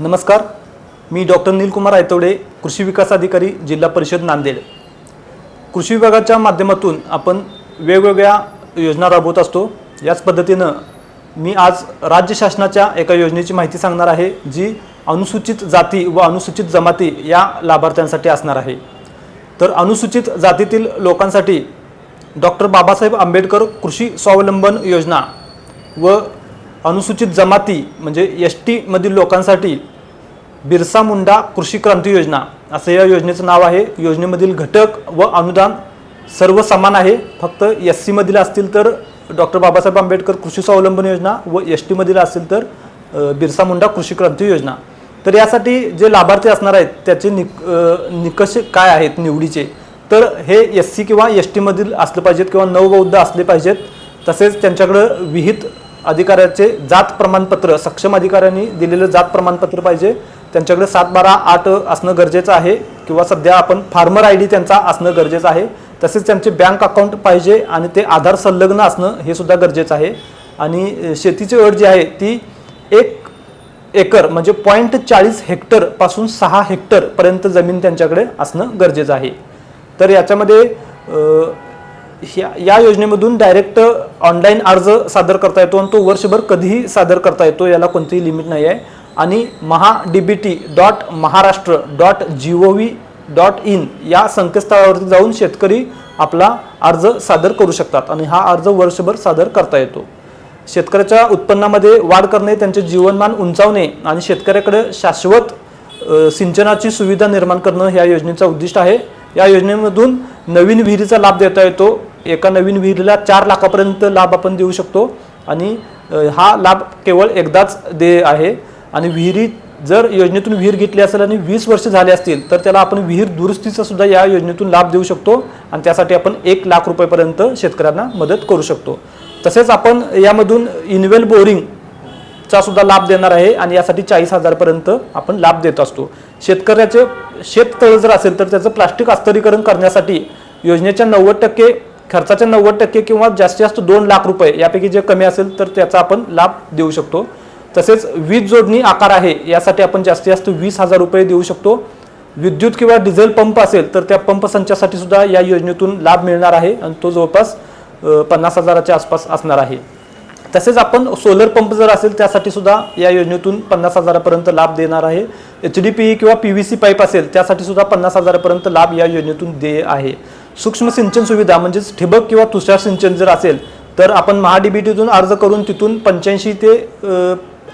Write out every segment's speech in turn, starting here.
नमस्कार. मी डॉक्टर नीलकुमार आयतवडे कृषी विकास अधिकारी जिल्हा परिषद नांदेड. कृषी विभागाच्या माध्यमातून आपण वेगवेगळ्या योजना राबवत असतो. याच पद्धतीनं मी आज राज्य शासनाच्या एका योजनेची माहिती सांगणार आहे जी अनुसूचित जाती व अनुसूचित जमाती या लाभार्थ्यांसाठी असणार आहे. तर अनुसूचित जातीतील लोकांसाठी डॉक्टर बाबासाहेब आंबेडकर कृषी स्वावलंबन योजना व अनुसूचित जमाती म्हणजे एस टीमधील लोकांसाठी बिरसा मुंडा कृषी क्रांती योजना असं या योजनेचं नाव आहे. योजनेमधील घटक व अनुदान सर्व समान आहे. फक्त एस सीमधील असतील तर डॉक्टर बाबासाहेब आंबेडकर कृषी स्वावलंबन योजना व एस टीमधील असतील तर बिरसा मुंडा कृषी क्रांती योजना. तर यासाठी जे लाभार्थी असणार आहेत त्याचे निक निकष काय आहेत निवडीचे? तर हे एस सी किंवा एस टीमधील असले पाहिजेत किंवा नवबौद्ध असले पाहिजेत तसेच त्यांच्याकडं विहित अधिकाऱ्याचे जात प्रमाणपत्र सक्षम अधिकाऱ्यांनी दिलेलं जात प्रमाणपत्र पाहिजे. त्यांच्याकडे सात बारा आठ असणं गरजेचं आहे किंवा सध्या आपण फार्मर आय डी त्यांचा असणं गरजेचं आहे. तसेच त्यांचे बँक अकाउंट पाहिजे आणि ते आधार संलग्न असणं हे सुद्धा गरजेचं आहे. आणि शेतीची अट जी आहे ती एक एकर म्हणजे पॉईंट चाळीस हेक्टरपासून सहा हेक्टरपर्यंत जमीन त्यांच्याकडे असणं गरजेचं आहे. तर याच्यामध्ये ह्या या योजनेमधून डायरेक्ट ऑनलाईन अर्ज सादर करता येतो आणि तो वर्षभर कधीही सादर करता येतो याला कोणतीही लिमिट नाही आहे. आणि Maha D B T dot Maharashtra dot G O V dot in या संकेतस्थळावरती जाऊन शेतकरी आपला अर्ज सादर करू शकतात आणि हा अर्ज वर्षभर सादर करता येतो. शेतकऱ्याच्या उत्पन्नामध्ये वाढ करणे त्यांचे जीवनमान उंचावणे आणि शेतकऱ्याकडे शाश्वत सिंचनाची सुविधा निर्माण करणं ह्या योजनेचा उद्दिष्ट आहे. या योजनेमधून नवीन विहिरीचा लाभ देता येतो. एका नवीन विहिरीला चार लाखापर्यंत लाभ आपण देऊ शकतो. आणि हा लाभ केवळ एकदाच दे आहे. आणि विहिरी जर योजनेतून विहीर घेतली असेल आणि वीस वर्ष झाले असतील तर त्याला आपण विहीर दुरुस्तीचा सुद्धा या योजनेतून लाभ देऊ शकतो. आणि त्यासाठी आपण एक लाख रुपयेपर्यंत शेतकऱ्यांना मदत करू शकतो. तसेच आपण यामधून इनवेल बोरिंग चा सुद्धा लाभ देणार आहे. आणि यासाठी चाळीस हजारपर्यंत आपण लाभ देत असतो. शेतकऱ्याचे शेततळ जर असेल तर त्याचं प्लास्टिक अस्तरीकरण करण्यासाठी योजनेच्या नव्वद टक्के खर्चाच्या नव्वद टक्के किंवा जास्तीत जास्त दोन लाख रुपये यापैकी जे कमी असेल तर त्याचा आपण लाभ देऊ शकतो. तसेच वीज जोडणी आकार आहे यासाठी आपण जास्तीत जास्त वीस हजार रुपये देऊ शकतो. विद्युत किंवा डिझेल पंप असेल तर त्या पंप संचासाठी सुद्धा या योजनेतून लाभ मिळणार आहे आणि तो जवळपास पन्नास हजाराच्या आसपास असणार आहे. तसेच आपण सोलर पंप जर असेल त्यासाठी सुद्धा या योजनेतून पन्नास हजारापर्यंत लाभ देणार आहे. एच डी पी किंवा पी व्ही सी पाईप असेल त्यासाठी सुद्धा पन्नास हजारापर्यंत लाभ या योजनेतून दे आहे. सूक्ष्म सिंचन सुविधा म्हणजेच ठिबक किंवा तुषार सिंचन जर असेल तर आपण महाडीबीटीतून अर्ज करून तिथून पंच्याऐंशी ते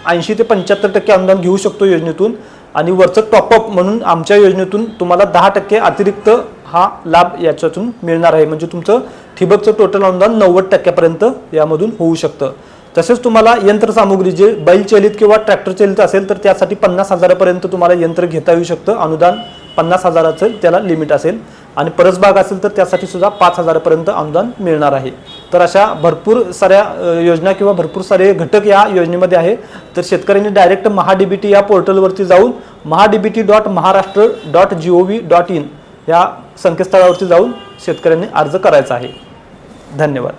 ऐंशी ते पंच्याहत्तर टक्के अनुदान घेऊ शकतो योजनेतून. आणि वरचं टॉपअप म्हणून आमच्या योजनेतून तुम्हाला दहा टक्के अतिरिक्त हा लाभ याच्यातून मिळणार आहे. म्हणजे तुमचं ठिबकचं टोटल अनुदान नव्वद टक्क्यापर्यंत यामधून होऊ शकतं. तसेच तुम्हाला यंत्रसामुग्री जे बैलचलित किंवा ट्रॅक्टर चलित असेल तर त्यासाठी पन्नास हजारापर्यंत तुम्हाला यंत्र घेता येऊ शकतं. अनुदान पन्नास हजाराचं त्याला लिमिट असेल. आणि परसबाग असेल तर त्यासाठी सुद्धा पाच हजारापर्यंत अनुदान मिळणार आहे. तर अशा भरपूर साऱ्या योजना किंवा भरपूर सारे घटक या योजनेमध्ये आहे. तर शेतकऱ्यांनी डायरेक्ट महाडीबीटी या पोर्टलवरती जाऊन MahaDBT dot Maharashtra dot G O V dot in या संकेतस्थळावरती जाऊन शेतकऱ्यांनी अर्ज करायचा आहे. धन्यवाद.